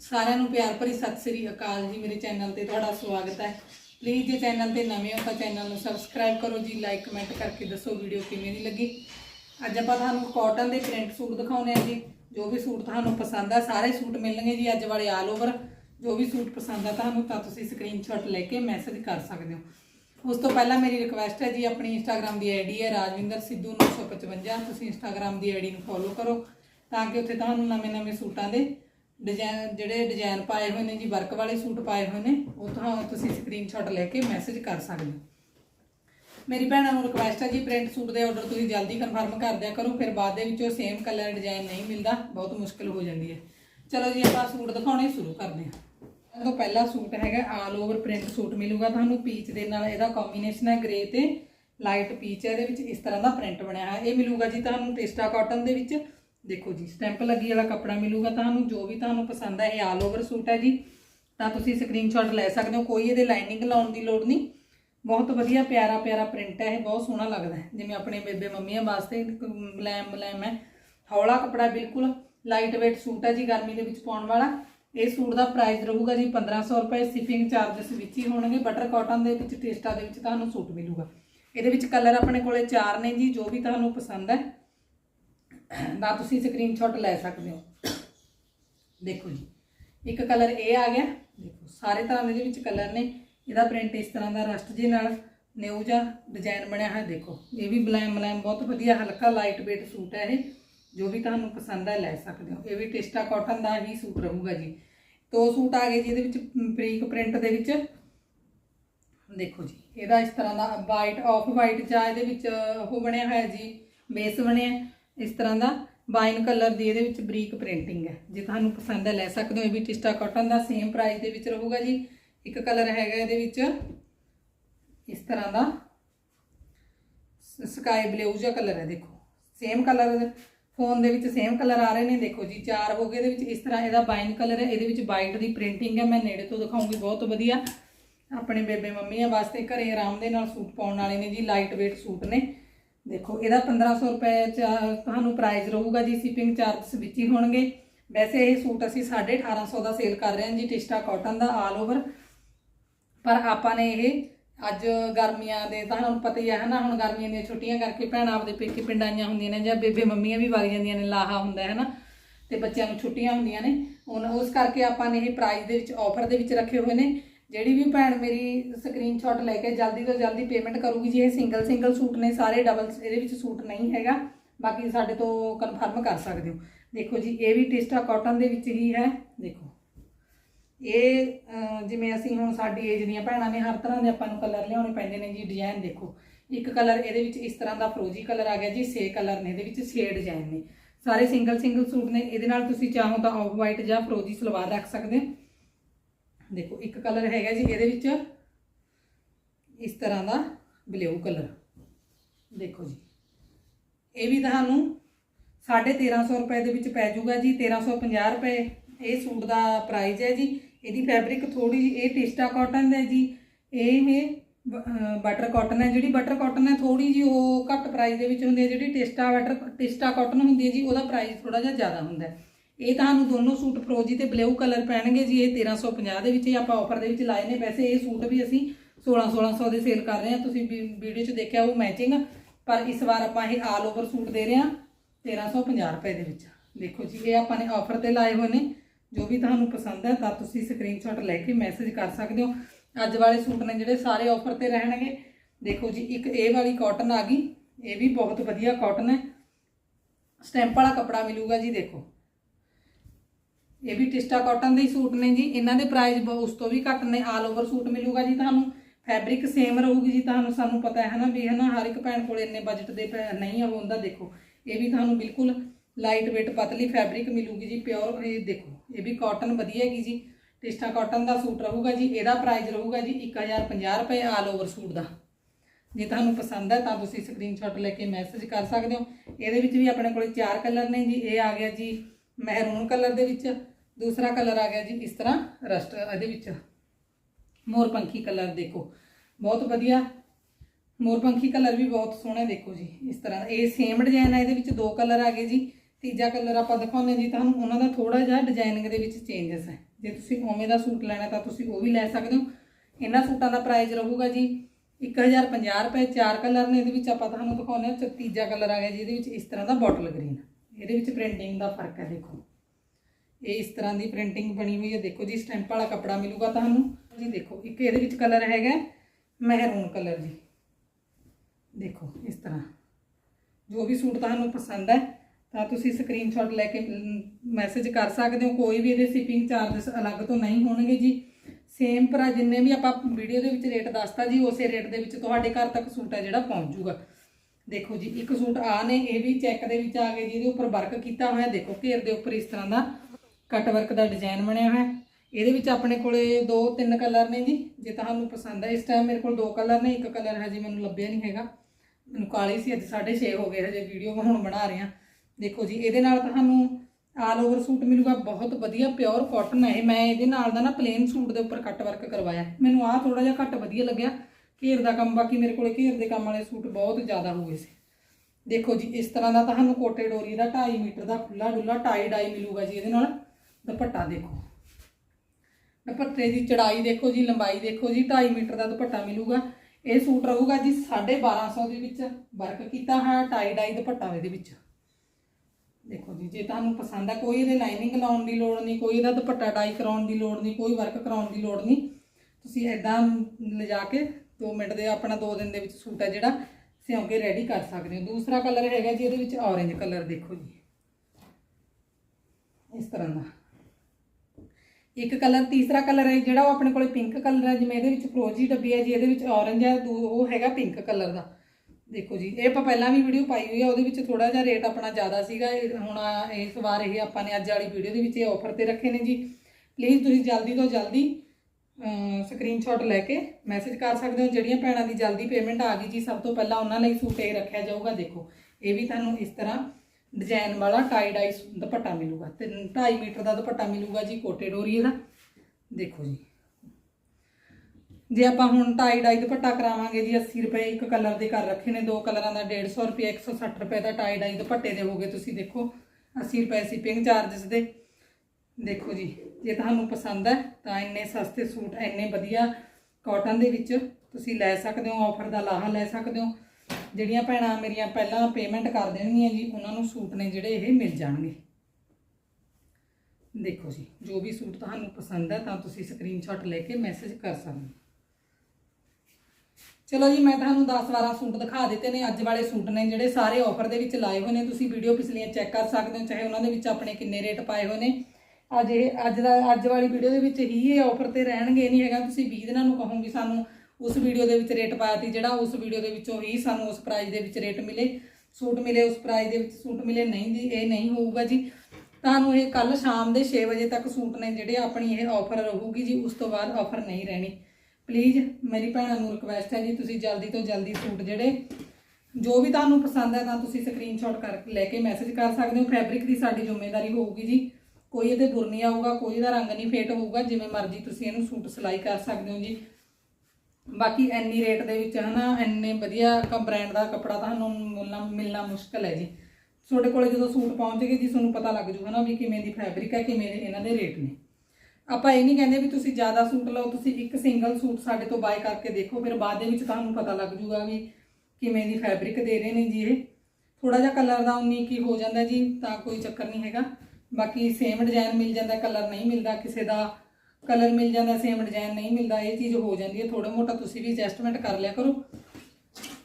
ਸਾਰਿਆਂ ਨੂੰ ਪਿਆਰ ਭਰੀ ਸਤਿ ਸ੍ਰੀ ਅਕਾਲ ਜੀ, ਮੇਰੇ ਚੈਨਲ ਤੇ ਤੁਹਾਡਾ ਸਵਾਗਤ ਹੈ। ਪਲੀਜ਼ ਜੇ ਚੈਨਲ ਤੇ ਨਵੇਂ ਹੋ ਤਾਂ ਚੈਨਲ ਨੂੰ ਸਬਸਕ੍ਰਾਈਬ ਕਰੋ ਜੀ ਲਾਈਕ ਕਮੈਂਟ ਕਰਕੇ ਦੱਸੋ ਵੀਡੀਓ ਕਿਵੇਂ ਦੀ ਲੱਗੀ। ਅੱਜ ਆਪਾਂ ਤੁਹਾਨੂੰ ਕਾਟਨ ਦੇ ਪ੍ਰਿੰਟ ਸੂਟ ਦਿਖਾਉਣੇ ਆ ਜੀ, ਜੋ ਵੀ ਸੂਟ ਤੁਹਾਨੂੰ ਪਸੰਦ ਆ, ਸਾਰੇ ਸੂਟ ਮਿਲਣਗੇ ਜੀ ਅੱਜ ਵਾਲੇ ਆਲ ਓਵਰ ਜੋ ਵੀ ਸੂਟ ਪਸੰਦ ਆ ਤੁਹਾਨੂੰ ਤਾਂ ਤੁਸੀਂ ਸਕਰੀਨਸ਼ਾਟ ਲੈ ਕੇ ਮੈਸੇਜ ਕਰ ਸਕਦੇ ਹੋ। ਉਸ ਤੋਂ ਪਹਿਲਾਂ ਮੇਰੀ ਰਿਕੁਐਸਟ ਹੈ ਜੀ, ਆਪਣੀ ਇੰਸਟਾਗ੍ਰam ਦੀ ਆਈਡੀ ਹੈ ਰਾਜਵਿੰਦਰ ਸਿੱਧੂ 955 ਤੁਸੀਂ ਇੰਸਟਾਗ੍ਰam ਦੀ ਆਈਡੀ ਨੂੰ ਫੋਲੋ ਕਰੋ, ਤਾਂ ਕਿ ਉੱਥੇ ਤੁਹਾਨੂੰ ਨਵੇਂ-ਨਵੇਂ ਸੂਟਾਂ ਦੇ ਡਿਜ਼ਾਈਨ ਜਿਹੜੇ ਡਿਜ਼ਾਈਨ ਪਾਏ ਹੋਏ ਨੇ ਜੀ ਵਰਕ ਵਾਲੇ ਸੂਟ ਪਾਏ ਹੋਏ ਨੇ ਉਹ ਤੁਹਾਨੂੰ ਤੁਸੀਂ ਸਕਰੀਨਸ਼ਾਟ ਲੈ ਕੇ ਮੈਸੇਜ ਕਰ ਸਕਦੇ ਹੋ। ਮੇਰੀ ਭੈਣਾਂ ਨੂੰ ਰਿਕੁਐਸਟ ਹੈ ਜੀ ਪ੍ਰਿੰਟ ਸੂਟ ਦੇ ਆਰਡਰ ਤੁਸੀਂ ਜਲਦੀ ਕਨਫਰਮ ਕਰ ਦਿਆ ਕਰੋ, ਫਿਰ ਬਾਅਦ ਦੇ ਵਿੱਚ ਉਹ ਸੇਮ ਕਲਰ ਡਿਜ਼ਾਈਨ ਨਹੀਂ ਮਿਲਦਾ, ਬਹੁਤ ਮੁਸ਼ਕਲ ਹੋ ਜਾਂਦੀ ਹੈ। ਚਲੋ ਜੀ, ਆਪਾਂ ਸੂਟ ਦਿਖਾਉਣੇ ਸ਼ੁਰੂ ਕਰਦੇ ਹਾਂ। ਇਹ ਤੋਂ ਪਹਿਲਾ ਸੂਟ ਹੈਗਾ ਆਲ ਓਵਰ ਪ੍ਰਿੰਟ ਸੂਟ ਮਿਲੂਗਾ ਤੁਹਾਨੂੰ ਪੀਚ ਦੇ ਨਾਲ ਇਹਦਾ ਕੰਬੀਨੇਸ਼ਨ ਹੈ ਗ੍ਰੇ ਤੇ ਲਾਈਟ ਪੀਚ ਹੈ ਇਹਦੇ ਵਿੱਚ ਇਸ ਤਰ੍ਹਾਂ ਦਾ ਪ੍ਰਿੰਟ ਬਣਿਆ ਹੈ ਇਹ ਮਿਲੂਗਾ ਜੀ ਤੁਹਾਨੂੰ ਟੇਸਟਾ ਕਾਟਨ ਦੇ ਵਿੱਚ। ਦੇਖੋ ਜੀ ਸਟੈਂਪ ਲੱਗੀ ਵਾਲਾ ਕੱਪੜਾ ਮਿਲੂਗਾ ਤੁਹਾਨੂੰ, ਜੋ ਵੀ ਤੁਹਾਨੂੰ ਪਸੰਦ ਹੈ, ਇਹ ਆਲ ਓਵਰ ਸੂਟ ਹੈ ਜੀ। ਤਾਂ ਤੁਸੀਂ ਸਕਰੀਨਸ਼ਾਟ ਲੈ ਸਕਦੇ ਹੋ, ਕੋਈ ਇਹਦੇ ਲਾਈਨਿੰਗ ਲਾਉਣ ਦੀ ਲੋੜ ਨਹੀਂ। ਬਹੁਤ ਵਧੀਆ, ਪਿਆਰਾ ਪਿਆਰਾ ਪ੍ਰਿੰਟ ਹੈ, ਇਹ ਬਹੁਤ ਸੋਹਣਾ ਲੱਗਦਾ ਹੈ। ਜਿਵੇਂ ਆਪਣੇ ਬੇਬੇ ਮੰਮੀਆਂ ਵਾਸਤੇ ਮਲੈਮ ਮਲੈਮ ਹੈ। ਹੌਲਾ ਕੱਪੜਾ ਬਿਲਕੁਲ ਲਾਈਟ weight ਸੂਟ ਹੈ ਜੀ, ਗਰਮੀ ਦੇ ਵਿੱਚ ਪਾਉਣ ਵਾਲਾ। ਇਹ ਸੂਟ ਦਾ ਪ੍ਰਾਈਸ ਰਹੂਗਾ ਜੀ 1500 ਰੁਪਏ ਸ਼ਿਪਿੰਗ ਚਾਰजेस ਵਿੱਚ ਹੀ ਹੋਣਗੇ। ਬਟਰ ਕਾਟਨ ਦੇ ਵਿੱਚ ਟੇਸਟਾ ਦੇ ਵਿੱਚ ਤੁਹਾਨੂੰ ਸੂਟ ਮਿਲੂਗਾ। ਇਹਦੇ ਵਿੱਚ ਕਲਰ ਆਪਣੇ ਕੋਲੇ ਚਾਰ ਨੇ ਜੀ, ਜੋ ਵੀ ਤੁਹਾਨੂੰ ਪਸੰਦ ਹੈ। ਤਾਂ ਤੁਸੀਂ ਸਕਰੀਨਸ਼ਾਟ ਲੈ ਸਕਦੇ ਹੋ। ਦੇਖੋ ਜੀ, ਇੱਕ ਕਲਰ ਇਹ ਆ ਗਿਆ। ਦੇਖੋ, ਸਾਰੇ ਤਰ੍ਹਾਂ ਦੇ ਇਹਦੇ ਵਿੱਚ ਕਲਰ ਨੇ। ਇਹਦਾ ਪ੍ਰਿੰਟ ਇਸ ਤਰ੍ਹਾਂ ਦਾ ਰਸਟ ਜੇ ਨਾਲ, ਨਿਊ ਜਾਂ ਡਿਜ਼ਾਈਨ ਬਣਿਆ ਹੋਇਆ। ਦੇਖੋ, ਇਹ ਵੀ ਬਲੈਮ ਬਲੈਮ ਬਹੁਤ ਵਧੀਆ, ਹਲਕਾ ਲਾਈਟ weight ਸੂਟ ਹੈ ਇਹ। ਜੋ ਵੀ ਤੁਹਾਨੂੰ ਪਸੰਦ ਹੈ ਲੈ ਸਕਦੇ ਹੋ। ਇਹ ਵੀ ਟਿਸਟਾ ਕਾਟਨ ਦਾ ਹੀ ਸੂਟ ਰਹੂਗਾ ਜੀ। ਦੋ ਸੂਟ ਆ ਗਏ ਜਿਹਦੇ ਵਿੱਚ, ਪ੍ਰੀਕ ਪ੍ਰਿੰਟ ਦੇ ਵਿੱਚ। ਦੇਖੋ ਜੀ, ਇਹਦਾ ਇਸ ਤਰ੍ਹਾਂ ਦਾ ਵਾਈਟ ਆਫ ਵਾਈਟ ਜਾਂ ਇਹਦੇ ਵਿੱਚ ਉਹ ਬਣਿਆ ਹੋਇਆ ਜੀ ਬੇਸ ਬਣਿਆ। ਇਸ ਤਰ੍ਹਾਂ ਦਾ ਵਾਈਨ ਕਲਰ ਦੀ ਇਹਦੇ ਵਿੱਚ ਬਰੀਕ ਪ੍ਰਿੰਟਿੰਗ ਹੈ। ਜੇ ਤੁਹਾਨੂੰ ਪਸੰਦ ਹੈ, ਲੈ ਸਕਦੇ ਹੋ, ਇਹ ਵੀ ਟਿਸਟਾ ਕਾਟਨ ਦਾ ਸੇਮ ਪ੍ਰਾਈਸ ਦੇ ਵਿੱਚ ਰਹੂਗਾ ਜੀ। ਇੱਕ ਕਲਰ ਹੈਗਾ ਇਹਦੇ ਵਿੱਚ ਇਸ ਤਰ੍ਹਾਂ ਦਾ ਸਕਾਈ ਬਲੂ ਜਿਹਾ ਕਲਰ ਹੈ, ਦੇਖੋ। ਸੇਮ ਕਲਰ ਫੋਨ ਦੇ ਵਿੱਚ ਸੇਮ ਕਲਰ ਆ ਰਹੇ ਨੇ, ਦੇਖੋ ਜੀ, ਚਾਰ ਹੋ ਗਏ ਇਹਦੇ ਵਿੱਚ। ਇਸ ਤਰ੍ਹਾਂ ਇਹਦਾ ਵਾਈਨ ਕਲਰ ਹੈ, ਇਹਦੇ ਵਿੱਚ ਵਾਈਟ ਦੀ ਪ੍ਰਿੰਟਿੰਗ ਹੈ। ਮੈਂ ਨੇੜੇ ਤੋਂ ਦਿਖਾਉਂਗੀ, ਬਹੁਤ ਵਧੀਆ। ਆਪਣੇ ਬੇਬੇ ਮੰਮੀਆਂ ਵਾਸਤੇ, ਘਰੇ ਆਰਾਮ ਦੇ ਨਾਲ ਸੂਟ ਪਾਉਣ ਵਾਲੇ ਨੇ ਜੀ ਲਾਈਟ weight ਸੂਟ ਨੇ। ਦੇਖੋ, ਇਹਦਾ 1500 ਰੁਪਏ ਚ ਤੁਹਾਨੂੰ ਪ੍ਰਾਈਸ ਰਹੂਗਾ ਜੀ ਸ਼ਿਪਿੰਗ ਚਾਰजेस ਵਿੱਚ ਹੀ ਹੋਣਗੇ। ਵੈਸੇ ਇਹ ਸੂਟ ਅਸੀਂ 1850 ਦਾ ਸੇਲ ਕਰ ਰਹੇ ਹਾਂ ਜੀ, ਟਿਸਟਾ ਕਾਟਨ ਦਾ ਆਲ ਓਵਰ ਪਰ ਆਪਾਂ ਨੇ ਇਹ ਅੱਜ ਗਰਮੀਆਂ ਦੇ ਤੁਹਾਨੂੰ ਪਤਾ ਹੀ ਹੈ ਨਾ ਹੁਣ ਗਰਮੀਆਂ ਦੀਆਂ ਛੁੱਟੀਆਂ ਕਰਕੇ ਭੈਣਾਂ ਆਪਦੇ ਪੇਕੇ ਪਿੰਡ ਆਈਆਂ ਹੁੰਦੀਆਂ ਨੇ ਜਾਂ ਬੇਬੇ ਮੰਮੀਆਂ ਵੀ ਵਗ ਜਾਂਦੀਆਂ ਨੇ, ਲਾਹਾ ਹੁੰਦਾ ਹੈ ਨਾ, ਤੇ ਬੱਚਿਆਂ ਨੂੰ ਛੁੱਟੀਆਂ ਹੁੰਦੀਆਂ ਨੇ। ਹੁਣ ਉਸ ਕਰਕੇ ਆਪਾਂ ਨੇ ਇਹ ਪ੍ਰਾਈਸ ਦੇ ਵਿੱਚ ਆਫਰ ਦੇ ਵਿੱਚ ਰੱਖੇ ਹੋਏ ਨੇ। ਜਿਹੜੀ ਵੀ ਭੈਣ ਮੇਰੀ ਸਕਰੀਨਸ਼ਾਟ ਲੈ ਕੇ ਜਲਦੀ ਤੋਂ ਜਲਦੀ ਪੇਮੈਂਟ ਕਰੂਗੀ ਜੀ, ਇਹ ਸਿੰਗਲ ਸਿੰਗਲ ਸੂਟ ਨੇ, ਸਾਰੇ ਡਬਲ ਇਹਦੇ ਵਿੱਚ ਸੂਟ ਨਹੀਂ ਹੈਗਾ। ਬਾਕੀ ਸਾਡੇ ਤੋਂ ਕਨਫਰਮ ਕਰ ਸਕਦੇ ਹੋ। ਦੇਖੋ ਜੀ, ਇਹ ਵੀ ਟਿਸਟਾ ਕਾਟਨ ਦੇ ਵਿੱਚ ਹੀ ਹੈ। ਦੇਖੋ। ਇਹ ਜਿਵੇਂ ਅਸੀਂ ਹੁਣ ਸਾਡੀ ਏਜ ਦੀਆਂ ਭੈਣਾਂ ਨੇ, ਹਰ ਤਰ੍ਹਾਂ ਦੇ ਆਪਾਂ ਨੂੰ ਕਲਰ ਲਿਆਉਣੇ ਪੈਂਦੇ ਨੇ ਜੀ ਡਿਜ਼ਾਈਨ ਦੇਖੋ। ਇੱਕ ਕਲਰ ਇਹਦੇ ਵਿੱਚ ਇਸ ਤਰ੍ਹਾਂ ਦਾ ਫਰੋਜੀ ਕਲਰ ਆ ਗਿਆ ਜੀ, ਛੇ ਕਲਰ ਨੇ, ਇਹਦੇ ਵਿੱਚ ਛੇ ਡਿਜ਼ਾਈਨ ਨੇ। ਸਾਰੇ ਸਿੰਗਲ ਸਿੰਗਲ ਸੂਟ ਨੇ, ਇਹਦੇ ਨਾਲ ਤੁਸੀਂ ਚਾਹੋ ਤਾਂ ਆਫ ਵਾਈਟ ਜਾਂ ਫਰੋਜੀ ਸਲਵਾਰ ਰੱਖ ਸਕਦੇ ਹੋ। ਦੇਖੋ, ਇੱਕ ਕਲਰ ਹੈਗਾ ਜੀ, ਇਹਦੇ ਵਿੱਚ ਇਸ ਤਰ੍ਹਾਂ ਦਾ ਬਲੂ ਕਲਰ। ਦੇਖੋ ਜੀ, ਇਹ ਵੀ ਤੁਹਾਨੂੰ 1350 ਰੁਪਏ ਦੇ ਵਿੱਚ ਪੈ ਜਾਊਗਾ ਜੀ 1350 ਰੁਪਏ। ਇਹ ਸੂਟ ਦਾ ਪ੍ਰਾਈਸ ਹੈ ਜੀ। ਇਹਦੀ ਫੈਬਰਿਕ ਥੋੜੀ ਜੀ ਇਹ ਟਿਸਟਾ ਕਾਟਨ ਹੈ ਜੀ। ਇਹ ਬਟਰ ਕਾਟਨ ਹੈ। ਜਿਹੜੀ ਬਟਰ ਕਾਟਨ ਹੈ ਥੋੜੀ ਜੀ ਉਹ ਘੱਟ ਪ੍ਰਾਈਸ ਦੇ ਵਿੱਚ ਹੁੰਦੀ ਹੈ। ਜਿਹੜੀ ਟਿਸਟਾ ਬਟਰ ਟਿਸਟਾ ਕਾਟਨ ਹੁੰਦੀ ਹੈ ਜੀ, ਉਹਦਾ ਪ੍ਰਾਈਸ ਥੋੜਾ ਜਿਹਾ ਜ਼ਿਆਦਾ ਹੁੰਦਾ ਹੈ। ਇਹ ਤੁਹਾਨੂੰ ਦੋਨੋਂ ਸੂਟ ਫਰੋਜੀ ਤੇ ਬਲੂ ਕਲਰ ਪੈਣਗੇ ਜੀ, ਇਹ 1350 ਦੇ ਵਿੱਚ ਹੀ ਆਪਾਂ ਆਫਰ ਦੇ ਵਿੱਚ ਲਾਏ ਨੇ। ਵੈਸੇ ਇਹ ਸੂਟ ਵੀ ਅਸੀਂ 16 1600 ਦੇ ਸੇਲ ਕਰ ਰਹੇ ਹਾਂ। ਤੁਸੀਂ ਵੀਡੀਓ 'ਚ ਦੇਖਿਆ ਉਹ ਮੈਚਿੰਗ ਪਰ ਇਸ ਵਾਰ ਆਪਾਂ ਇਹ ਆਲ ਓਵਰ ਸੂਟ ਦੇ ਰਹੇ ਹਾਂ 1350 ਰੁਪਏ ਦੇ ਵਿੱਚ। ਦੇਖੋ ਜੀ, ਇਹ ਆਪਾਂ ਨੇ ਆਫਰ ਤੇ ਲਾਏ ਹੋਏ ਨੇ। ਜੋ ਵੀ ਤੁਹਾਨੂੰ ਪਸੰਦ ਹੈ, ਤਾਂ ਤੁਸੀਂ ਸਕਰੀਨਸ਼ਾਟ ਲੈ ਕੇ ਮੈਸੇਜ ਕਰ ਸਕਦੇ ਹੋ। ਅੱਜ ਵਾਲੇ ਸੂਟ ਨੇ ਜਿਹੜੇ ਸਾਰੇ ਆਫਰ ਤੇ ਰਹਿਣਗੇ। ਦੇਖੋ ਜੀ, ਇੱਕ ਇਹ ਵਾਲੀ ਕਾਟਨ ਆ ਗਈ। ਇਹ ਵੀ ਬਹੁਤ ਵਧੀਆ ਕਾਟਨ ਹੈ। ਸਟੈਂਪ ਵਾਲਾ ਕੱਪੜਾ ਮਿਲੂਗਾ ਜੀ, ਦੇਖੋ। ਇਹ ਵੀ ਟਿਸਟਾ ਕਾਟਨ ਦੇ ਹੀ ਸੂਟ ਨੇ ਜੀ। ਇਹਨਾਂ ਦੇ ਪ੍ਰਾਈਸ ਉਸ ਤੋਂ ਵੀ ਘੱਟ ਨੇ। ਆਲ ਓਵਰ ਸੂਟ ਮਿਲੂਗਾ ਜੀ ਤੁਹਾਨੂੰ। ਫੈਬਰਿਕ ਸੇਮ ਰਹੂਗੀ ਜੀ ਤੁਹਾਨੂੰ। ਸਾਨੂੰ ਪਤਾ ਹੈ ਨਾ ਵੀ ਹੈ ਨਾ, ਹਰ ਇੱਕ ਭੈਣ ਕੋਲ ਇੰਨੇ ਬਜਟ ਦੇ ਪੈ- ਨਹੀਂ ਹੁੰਦਾ, ਦੇਖੋ। ਇਹ ਵੀ ਤੁਹਾਨੂੰ ਬਿਲਕੁਲ ਲਾਈਟ weight ਪਤਲੀ ਫੈਬਰਿਕ ਮਿਲੂਗੀ ਜੀ ਪਿਓਰ ਇਹ ਦੇਖੋ, ਇਹ ਵੀ ਕਾਟਨ ਵਧੀਆ ਹੈਗੀ ਜੀ। ਟਿਸਟਾ ਕਾਟਨ ਦਾ ਸੂਟ ਰਹੂਗਾ ਜੀ। ਇਹਦਾ ਪ੍ਰਾਈਸ ਰਹੂਗਾ ਜੀ 1050 ਰੁਪਏ ਆਲ ਓਵਰ ਸੂਟ ਦਾ। ਜੇ ਤੁਹਾਨੂੰ ਪਸੰਦ ਹੈ ਤਾਂ ਤੁਸੀਂ ਸਕਰੀਨਸ਼ਾਟ ਲੈ ਕੇ ਮੈਸੇਜ ਕਰ ਸਕਦੇ ਹੋ। ਇਹਦੇ ਵਿੱਚ ਵੀ ਆਪਣੇ ਕੋਲ ਚਾਰ ਕਲਰ ਨੇ ਜੀ। ਇਹ ਆ ਗਿਆ ਜੀ ਮਹਿਰੂਨ ਕਲਰ ਦੇ ਵਿੱਚ, ਦੂਸਰਾ ਕਲਰ ਆ ਗਿਆ ਜੀ ਇਸ ਤਰ੍ਹਾਂ ਰਸਟ, ਇਹਦੇ ਵਿੱਚ। ਮੋਰਪੰਖੀ ਕਲਰ ਦੇਖੋ, ਬਹੁਤ ਵਧੀਆ। ਮੋਰਪੰਖੀ ਕਲਰ ਵੀ ਬਹੁਤ ਸੋਹਣਾ ਦੇਖੋ ਜੀ, ਇਸ ਤਰ੍ਹਾਂ। ਇਹ ਸੇਮ ਡਿਜ਼ਾਈਨ ਹੈ ਇਹਦੇ ਵਿੱਚ ਦੋ ਕਲਰ ਆ ਗਏ ਜੀ। ਤੀਜਾ ਕਲਰ ਆਪਾਂ ਦਿਖਾਉਂਦੇ ਜੀ, ਤੁਹਾਨੂੰ ਉਹਨਾਂ ਦਾ ਥੋੜਾ ਜਿਹਾ ਡਿਜ਼ਾਈਨਿੰਗ ਦੇ ਵਿੱਚ ਚੇਂਜਸ ਹੈ। ਜੇ ਤੁਸੀਂ ਉਵੇਂ ਦਾ ਸੂਟ ਲੈਣਾ ਤਾਂ ਤੁਸੀਂ ਉਹ ਵੀ ਲੈ ਸਕਦੇ ਹੋ। ਇਹਨਾਂ ਸੂਟਾਂ ਦਾ ਪ੍ਰਾਈਸ ਰਹੂਗਾ ਜੀ 1050 ਰੁਪਏ, ਚਾਰ ਕਲਰ ਨੇ ਇਹਦੇ ਵਿੱਚ ਆਪਾਂ ਤੁਹਾਨੂੰ ਦਿਖਾਉਂਦੇ ਹਾਂ। ਤੀਜਾ ਕਲਰ ਆ ਗਿਆ ਜੀ, ਇਹਦੇ ਵਿੱਚ ਇਸ ਤਰ੍ਹਾਂ ਦਾ ਬੋਟਲ ਗ੍ਰੀਨ ਇਹਦੇ ਵਿੱਚ ਪ੍ਰਿੰਟਿੰਗ ਦਾ ਫ਼ਰਕ ਹੈ ਦੇਖੋ। ਇਹ ਇਸ ਤਰ੍ਹਾਂ ਦੀ ਪ੍ਰਿੰਟਿੰਗ ਬਣੀ ਹੋਈ ਹੈ। ਦੇਖੋ ਜੀ ਸਟੈਂਪ ਵਾਲਾ ਕੱਪੜਾ ਮਿਲੂਗਾ ਤੁਹਾਨੂੰ। ਜੀ ਦੇਖੋ, ਇੱਕ ਇਹਦੇ ਵਿੱਚ ਕਲਰ ਹੈਗਾ ਮਹਿਰੂਨ ਕਲਰ ਜੀ। ਦੇਖੋ, ਇਸ ਤਰ੍ਹਾਂ। ਜੋ ਵੀ ਸੂਟ ਤੁਹਾਨੂੰ ਪਸੰਦ ਹੈ, ਤਾਂ ਤੁਸੀਂ ਸਕਰੀਨਸ਼ਾਟ ਲੈ ਕੇ ਮੈਸੇਜ ਕਰ ਸਕਦੇ ਹੋ। ਕੋਈ ਵੀ ਇਹਦੇ ਸ਼ਿਪਿੰਗ ਚਾਰजेस ਅਲੱਗ ਤੋਂ ਨਹੀਂ ਹੋਣਗੇ ਜੀ। ਸੇਮ ਭਰਾ, ਜਿੰਨੇ ਵੀ ਆਪਾਂ ਵੀਡੀਓ ਦੇ ਵਿੱਚ ਰੇਟ ਦੱਸਤਾ ਜੀ, ਉਸੇ ਰੇਟ ਦੇ ਵਿੱਚ ਤੁਹਾਡੇ ਘਰ ਤੱਕ ਸੂਟ ਹੈ ਜਿਹੜਾ ਪਹੁੰਚ ਜੂਗਾ ਦੇਖੋ ਜੀ, ਇੱਕ ਸੂਟ ਆ ਨੇ, ਇਹ ਵੀ ਚੈੱਕ ਦੇ ਵਿੱਚ ਆ ਗਏ ਜੀ, ਇਹਦੇ ਉੱਪਰ ਵਰਕ ਕੀਤਾ ਹੋਇਆ, ਦੇਖੋ ਘੇਰ ਦੇ ਉੱਪਰ ਇਸ ਤਰ੍ਹਾਂ ਦਾ ਕੱਟ ਵਰਕ ਦਾ ਡਿਜ਼ਾਈਨ ਬਣਿਆ ਹੋਇਆ। ਇਹਦੇ ਵਿੱਚ ਆਪਣੇ ਕੋਲੇ ਦੋ ਤਿੰਨ ਕਲਰ ਨੇ ਜੀ, ਜੇ ਤੁਹਾਨੂੰ ਪਸੰਦ ਹੈ ਇਸ ਟਾਈਮ ਮੇਰੇ ਕੋਲ ਦੋ ਕਲਰ ਨੇ, ਇੱਕ ਕਲਰ ਹਜੇ ਮੈਨੂੰ ਲੱਭਿਆ ਨਹੀਂ ਹੈਗਾ। ਮੈਨੂੰ ਕਾਲੀ ਸੀ, ਅੱਜ 6:30 ਹੋ ਗਏ, ਹਜੇ ਵੀਡੀਓ ਹੁਣ ਬਣਾ ਰਹੇ। ਹਾਂ ਦੇਖੋ ਜੀ, ਇਹਦੇ ਨਾਲ ਤੁਹਾਨੂੰ ਆਲ ਓਵਰ ਸੂਟ ਮਿਲੂਗਾ, ਬਹੁਤ ਵਧੀਆ ਪਿਓਰ ਕਾਟਨ ਹੈ ਇਹ। ਮੈਂ ਇਹਦੇ ਨਾਲ ਦਾ ਨਾ ਪਲੇਨ ਸੂਟ ਦੇ ਉੱਪਰ ਕੱਟ ਵਰਕ ਕਰਵਾਇਆ। ਮੈਨੂੰ ਆਹ ਥੋੜਾ ਜਿਹਾ ਘੱਟ ਵਧੀਆ ਲੱਗਿਆ। ਘੇਰ ਦਾ ਕੰਮ, ਬਾਕੀ ਮੇਰੇ ਕੋਲੇ ਘੇਰ ਦੇ ਕੰਮ ਵਾਲੇ ਸੂਟ ਬਹੁਤ ਜ਼ਿਆਦਾ ਹੋ ਗਏ ਸੀ। ਦੇਖੋ ਜੀ, ਇਸ ਤਰ੍ਹਾਂ ਦਾ ਤੁਹਾਨੂੰ ਕੋਟੇ ਡੋਰੀ ਦਾ 2.5 ਮੀਟਰ ਦਾ ਖੁੱਲਾ ਡੁੱਲਾ ਟਾਈ ਡਾਈ ਮਿਲੂਗਾ ਜੀ, ਇਹਦੇ ਨਾਲ ਦੁਪੱਟਾ ਦੇਖੋ। ਦੁਪੱਟੇ ਦੀ ਚੜਾਈ ਦੇਖੋ ਜੀ, ਲੰਬਾਈ ਦੇਖੋ ਜੀ 2.5 ਮੀਟਰ ਦਾ ਦੁਪੱਟਾ ਮਿਲੂਗਾ। ਇਹ ਸੂਟ ਰਹੂਗਾ ਜੀ 1250 ਦੇ ਵਿੱਚ ਵਰਕ ਕੀਤਾ ਹੋਇਆ ਟਾਈ ਡਾਈ ਦੁਪੱਟਾ ਇਹਦੇ ਵਿੱਚ। ਦੇਖੋ ਜੀ, ਜੇ ਤੁਹਾਨੂੰ ਪਸੰਦ ਆ, ਕੋਈ ਇਹਦੇ ਲਾਈਨਿੰਗ ਲਾਉਣ ਦੀ ਲੋੜ ਨਹੀਂ, ਕੋਈ ਇਹਦਾ ਦੁਪੱਟਾ ਡਾਈ ਕਰਾਉਣ ਦੀ ਲੋੜ ਨਹੀਂ, ਕੋਈ ਵਰਕ ਕਰਾਉਣ ਦੀ ਲੋੜ ਨਹੀਂ। ਤੁਸੀਂ ਐਦਾਂ ਲਿਜਾ ਕੇ 2 ਮਿੰਟ ਦੇ ਆਪਣਾ 2 ਦਿਨ ਦੇ ਵਿੱਚ ਸੂਟ ਹੈ ਜਿਹੜਾ ਸਿਉਂ ਕੇ ਰੈਡੀ ਕਰ ਸਕਦੇ ਹੋ। ਦੂਸਰਾ ਕਲਰ ਹੈਗਾ ਜੀ, ਇਹਦੇ ਵਿੱਚ ਔਰੇਂਜ ਕਲਰ ਦੇਖੋ ਜੀ। ਇਸ ਤਰ੍ਹਾਂ ਦਾ। ਇੱਕ ਕਲਰ ਤੀਸਰਾ ਕਲਰ ਹੈ ਜਿਹੜਾ ਉਹ ਆਪਣੇ ਕੋਲੇ ਪਿੰਕ ਕਲਰ ਹੈ, ਜਿਵੇਂ ਇਹਦੇ ਵਿੱਚ ਫਰੋਜੀ ਡੱਬੀ ਹੈ ਜੀ, ਇਹਦੇ ਵਿੱਚ ਔਰੇਂਜ ਹੈ, ਦੂ- ਉਹ ਹੈਗਾ ਪਿੰਕ ਕਲਰ ਦਾ। ਦੇਖੋ ਜੀ, ਇਹ ਆਪਾਂ ਪਹਿਲਾਂ ਵੀ ਵੀਡੀਓ ਪਾਈ ਹੋਈ ਹੈ ਉਹਦੇ ਵਿੱਚ ਥੋੜਾ ਜਿਹਾ ਰੇਟ ਆਪਣਾ ਜ਼ਿਆਦਾ ਸੀਗਾ। ਇਹ ਹੁਣ ਇਸ ਵਾਰ ਇਹ ਆਪਾਂ ਨੇ ਅੱਜ ਵਾਲੀ ਵੀਡੀਓ ਦੇ ਵਿੱਚ ਇਹ ਆਫਰ ਤੇ ਰੱਖੇ ਨੇ ਜੀ। ਪਲੀਜ਼ ਤੁਸੀਂ ਜਲਦੀ ਤੋਂ ਜਲਦੀ ਸਕਰੀਨਸ਼ਾਟ ਲੈ ਕੇ ਮੈਸੇਜ ਕਰ ਸਕਦੇ ਹੋ, ਜਿਹੜੀਆਂ ਭੈਣਾਂ ਦੀ ਜਲਦੀ ਪੇਮੈਂਟ ਆ ਗਈ ਜੀ, ਸਭ ਤੋਂ ਪਹਿਲਾਂ ਉਹਨਾਂ ਲਈ ਸੂਟ ਇਹ ਰੱਖਿਆ ਜਾਊਗਾ, ਦੇਖੋ। ਇਹ ਵੀ ਤੁਹਾਨੂੰ ਇਸ ਤਰ੍ਹਾਂ ਡਿਜ਼ਾਈਨ ਵਾਲਾ ਟਾਈ ਡਾਈ ਦੁਪੱਟਾ ਮਿਲੂਗਾ। ਤੇ 2.5 ਮੀਟਰ ਦਾ ਦੁਪੱਟਾ ਮਿਲੂਗਾ ਜੀ, ਕੋਟੇ ਡੋਰੀ ਇਹਦਾ ਦੇਖੋ ਜੀ। ਜੇ ਆਪਾਂ ਹੁਣ ਟਾਈ ਡਾਈ ਦੁਪੱਟਾ ਕਰਾਵਾਂਗੇ ਜੀ 80 ਰੁਪਏ ਇੱਕ ਕਲਰ ਦੇ ਕਰ ਰੱਖੇ ਨੇ, ਦੋ ਕਲਰਾਂ ਦਾ 150 ਰੁਪਏ 160 ਰੁਪਏ ਦਾ ਟਾਈ ਡਾਈ ਦੁਪੱਟੇ ਦੇ ਹੋਗੇ ਤੁਸੀਂ, ਦੇਖੋ। 80 ਰੁਪਏ ਸ਼ਿਪਿੰਗ ਚਾਰजेस ਦੇ। ਦੇਖੋ ਜੀ, ਜੇ ਤੁਹਾਨੂੰ ਪਸੰਦ ਹੈ ਤਾਂ ਇੰਨੇ ਸਸਤੇ ਸੂਟ, ਇੰਨੇ ਵਧੀਆ ਕਾਟਨ ਦੇ ਵਿੱਚ ਤੁਸੀਂ ਲੈ ਸਕਦੇ ਹੋ ਆਫਰ ਦਾ ਲਾਹਾ ਲੈ ਸਕਦੇ ਹੋ। ਜਿਹੜੀਆਂ ਭੈਣਾਂ ਮੇਰੀਆਂ ਪਹਿਲਾਂ ਪੇਮੈਂਟ ਕਰ ਦੇਣਗੀਆਂ ਜੀ, ਉਹਨਾਂ ਨੂੰ ਸੂਟ ਨੇ ਜਿਹੜੇ ਇਹ ਮਿਲ ਜਾਣਗੇ। ਦੇਖੋ ਜੀ, ਜੋ ਵੀ ਸੂਟ ਤੁਹਾਨੂੰ ਪਸੰਦ ਹੈ ਤਾਂ ਤੁਸੀਂ ਸਕਰੀਨਸ਼ਾਟ ਲੈ ਕੇ ਮੈਸੇਜ ਕਰ ਸਕਦੇ ਹੋ। ਚਲੋ ਜੀ, ਮੈਂ ਤੁਹਾਨੂੰ 10 12 ਸੂਟ ਦਿਖਾ ਦਿੱਤੇ ਨੇ। ਅੱਜ ਵਾਲੇ ਸੂਟ ਨੇ ਜਿਹੜੇ ਸਾਰੇ ਆਫਰ ਦੇ ਵਿੱਚ ਲਾਏ ਹੋਏ ਨੇ। ਤੁਸੀਂ ਵੀਡੀਓ ਪਿਛਲੀਆਂ ਚੈੱਕ ਕਰ ਸਕਦੇ ਹੋ, ਚਾਹੇ ਉਹਨਾਂ ਦੇ ਵਿੱਚ ਆਪਣੇ ਕਿੰਨੇ ਰੇਟ ਪਾਏ ਹੋਏ ਨੇ। ਅੱਜ ਇਹ, ਅੱਜ ਦਾ, ਅੱਜ ਵਾਲੀ ਵੀਡੀਓ ਦੇ ਵਿੱਚ ਹੀ ਇਹ ਆਫਰ ਤੇ ਰਹਿਣਗੇ, ਨਹੀਂ ਹੈਗਾ, ਤੁਸੀਂ 20 ਦਿਨਾਂ ਨੂੰ ਕਹੋਗੇ ਸਾਨੂੰ ਉਸ ਵੀਡੀਓ ਦੇ ਵਿੱਚ ਰੇਟ ਪਾਇਆ ਸੀ, ਜਿਹੜਾ ਉਸ ਵੀਡੀਓ ਦੇ ਵਿੱਚੋਂ ਹੀ ਸਾਨੂੰ ਉਸ ਪ੍ਰਾਈਸ ਦੇ ਵਿੱਚ ਰੇਟ ਮਿਲੇ। ਸੂਟ ਮਿਲੇ, ਉਸ ਪ੍ਰਾਈਸ ਦੇ ਵਿੱਚ ਸੂਟ ਮਿਲੇ, ਨਹੀਂ ਜੀ, ਇਹ ਨਹੀਂ ਹੋਊਗਾ ਜੀ। ਤੁਹਾਨੂੰ ਇਹ ਕੱਲ ਸ਼ਾਮ ਦੇ 6 ਵਜੇ ਤੱਕ ਸੂਟ ਨੇ ਜਿਹੜੇ ਆਪਣੀ ਇਹ ਆਫਰ ਰਹੂਗੀ ਜੀ, ਉਸ ਤੋਂ ਬਾਅਦ ਆਫਰ ਨਹੀਂ ਰਹਿਣੀ। ਪਲੀਜ਼ ਮੇਰੀ ਭੈਣਾਂ ਨੂੰ ਰਿਕਵੈਸਟ ਹੈ ਜੀ, ਤੁਸੀਂ ਜਲਦੀ ਤੋਂ ਜਲਦੀ ਸੂਟ ਜਿਹੜੇ ਜੋ ਵੀ ਤੁਹਾਨੂੰ ਪਸੰਦ ਹੈ, ਤਾਂ ਤੁਸੀਂ ਸਕਰੀਨਸ਼ਾਟ ਕਰਕੇ ਲੈ ਕੇ ਮੈਸੇਜ ਕਰ ਸਕਦੇ ਹੋ। ਫੈਬਰਿਕ ਦੀ ਸਾਡੀ ਜ਼ਿੰਮੇਵਾਰੀ ਹੋਊਗੀ ਜੀ। ਕੋਈ ਇਹਦੇ ਬੁਰ ਨਹੀਂ ਆਊਗਾ, ਕੋਈ ਇਹਦਾ ਰੰਗ ਨਹੀਂ ਫੇਟ ਹੋਊਗਾ, ਜਿਵੇਂ ਮਰਜ਼ੀ ਤੁਸੀਂ ਇਹਨੂੰ ਸੂਟ ਸਿਲਾਈ ਕਰ ਸਕਦੇ ਹੋ ਜੀ। ਬਾਕੀ ਐਨੀ ਰੇਟ ਦੇ ਵਿੱਚ ਹਨਾ ਐਨੇ ਵਧੀਆ ਕ ਬ੍ਰਾਂਡ ਦਾ ਕੱਪੜਾ ਤੁਹਾਨੂੰ ਮਿਲਣਾ ਮਿਲਣਾ ਮੁਸ਼ਕਲ ਹੈ ਜੀ। ਤੁਹਾਡੇ ਕੋਲੇ ਜਦੋਂ ਸੂਟ ਪਹੁੰਚੇਗੇ ਜੀ, ਤੁਹਾਨੂੰ ਪਤਾ ਲੱਗ ਜੂ ਹਨਾ ਵੀ ਕਿਵੇਂ ਦੀ ਫੈਬਰਿਕ ਹੈ, ਕਿਵੇਂ ਦੇ ਇਹਨਾਂ ਦੇ ਰੇਟ ਨੇ। ਆਪਾਂ ਇਹ ਨਹੀਂ ਕਹਿੰਦੇ ਵੀ ਤੁਸੀਂ ਜ਼ਿਆਦਾ ਸੂਟ ਲਓ, ਤੁਸੀਂ ਇੱਕ ਸਿੰਗਲ ਸੂਟ ਸਾਡੇ ਤੋਂ ਬਾਏ ਕਰਕੇ ਦੇਖੋ, ਫਿਰ ਬਾਅਦ ਦੇ ਵਿੱਚ ਤੁਹਾਨੂੰ ਪਤਾ ਲੱਗ ਜੂਗਾ ਵੀ ਕਿਵੇਂ ਦੀ ਫੈਬਰਿਕ ਦੇ ਰਹੇ ਨੇ ਜੀ ਇਹ। ਥੋੜਾ ਜਿਹਾ ਕਲਰ ਦਾ ਉਨੀ ਕੀ ਹੋ ਜਾਂਦਾ ਜੀ, ਤਾਂ ਕੋਈ ਚੱਕਰ ਨਹੀਂ ਹੈਗਾ। ਬਾਕੀ ਸੇਮ ਡਿਜ਼ਾਈਨ ਮਿਲ ਜਾਂਦਾ ਕਲਰ ਨਹੀਂ ਮਿਲਦਾ ਕਿਸੇ ਦਾ। ਕਲਰ ਮਿਲ ਜਾਂਦਾ ਸੇਮ ਡਿਜ਼ਾਈਨ ਨਹੀਂ ਮਿਲਦਾ, ਇਹ ਚੀਜ਼ ਹੋ ਜਾਂਦੀ ਹੈ। ਥੋੜਾ ਮੋਟਾ ਤੁਸੀਂ ਵੀ ਐਡਜਸਟਮੈਂਟ ਕਰ ਲਿਆ ਕਰੋ।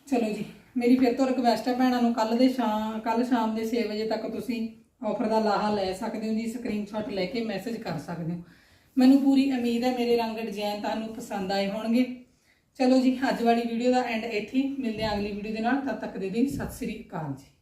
ਚਲੋ ਜੀ, ਮੇਰੀ ਫਿਰ ਤੋਂ ਰਿਕਵੈਸਟ ਹੈ ਭੈਣਾਂ ਨੂੰ ਕੱਲ ਦੇ ਸ਼ਾਮ ਕੱਲ ਸ਼ਾਮ ਦੇ 6 ਵਜੇ ਤੱਕ ਤੁਸੀਂ ਆਫਰ ਦਾ ਲਾਹਾ ਲੈ ਸਕਦੇ ਹੋ ਜੀ ਸਕਰੀਨਸ਼ਾਟ ਲੈ ਕੇ ਮੈਸੇਜ ਕਰ ਸਕਦੇ ਹੋ। ਮੈਨੂੰ ਪੂਰੀ ਉਮੀਦ ਹੈ ਮੇਰੇ ਰੰਗ ਡਿਜ਼ਾਈਨ ਤੁਹਾਨੂੰ ਪਸੰਦ ਆਏ ਹੋਣਗੇ। ਚਲੋ ਜੀ, ਅੱਜ ਵਾਲੀ ਵੀਡੀਓ ਦਾ ਐਂਡ ਇੱਥੇ ਮਿਲਦੇ ਹਾਂ ਅਗਲੀ ਵੀਡੀਓ ਦੇ ਨਾਲ। ਤਦ ਤੱਕ ਦੇ ਲਈ ਸਤਿ ਸ੍ਰੀ ਅਕਾਲ ਜੀ।